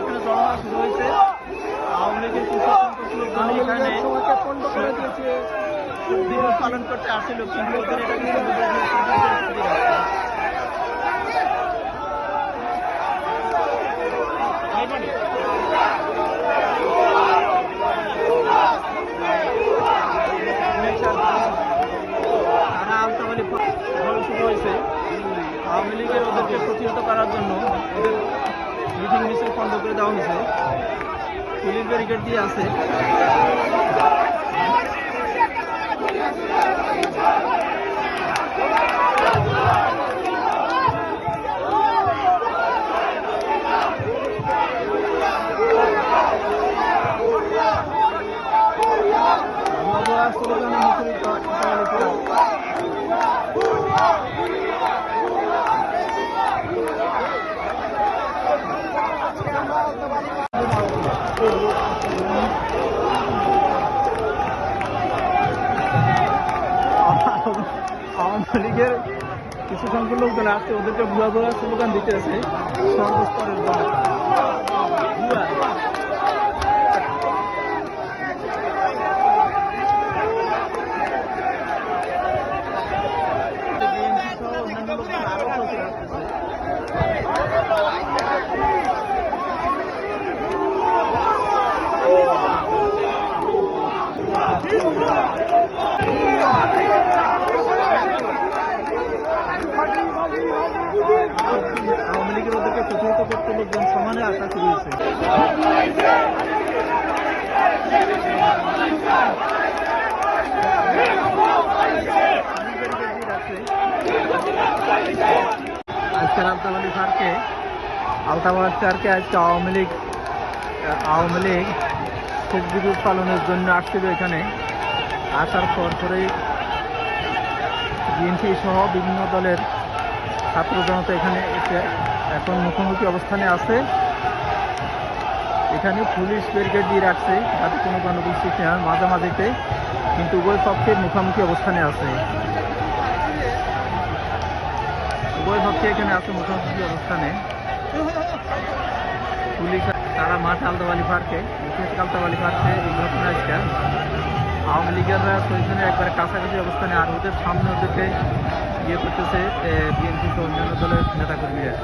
এখানে জমা শুরু হয়েছে। আওয়ামী লীগের এখানে দিবস পালন করতে আসছিল, কিন্তু ওদের এটা কিন্তু আওয়ামী লীগের ওদেরকে প্রতিহত করার জন্য ওদের মিটিং মিছিল বন্ধ করে দেওয়া হয়েছে। পুলিশ ব্যারিকেড দিয়ে আছে। আমরা স্লোগানে মুখরিত আলতাবালি পুরা কিছু সংখ্যক লোকজন আছে ওদেরকে ভুয়া ভুয়া স্লোগান দিতে আছে। সর্বস্তরের জনতা ভুয়া বিএনপি সহ অন্যান্য লোকজন আরও প্রচুর আসতেছে আওয়ামী লীগের ওদেরকে প্রতিহত করতে লোকজন সমানে আসা শুরু হয়েছে আজকের আলতাবালি পার্কে আলতাবালি পার্কে আজকে আওয়ামী লীগ আওয়ামী লীগ শোক পালনের জন্য আসছিল এখানে। আসার পর পরেই বিএনপি সহ বিভিন্ন দলের ছাত্র জনতা এখানে এখন মুখোমুখি অবস্থানে আছে। এখানে পুলিশ ব্যারিকেড দিয়ে রাখছে, যাতে কোনো গণভোগ সৃষ্টি হয় মাঝামাঝিতে, কিন্তু উভয় পক্ষের মুখোমুখি অবস্থানে আছে। উভয় পক্ষে এখানে আছে মুখোমুখি অবস্থানে। পুলিশ তারা মাঠ আলতাবালি পার্কে আলতাবালি পার্কে এই ঘটনা আওয়ামী লীগেররা ওইখানে একবারে কাছাকাছি অবস্থানে আর ওদের সামনে ওদেরকে ইয়ে করতেছে বিএনপি অন্যান্য দলের নেতাকর্মীরা।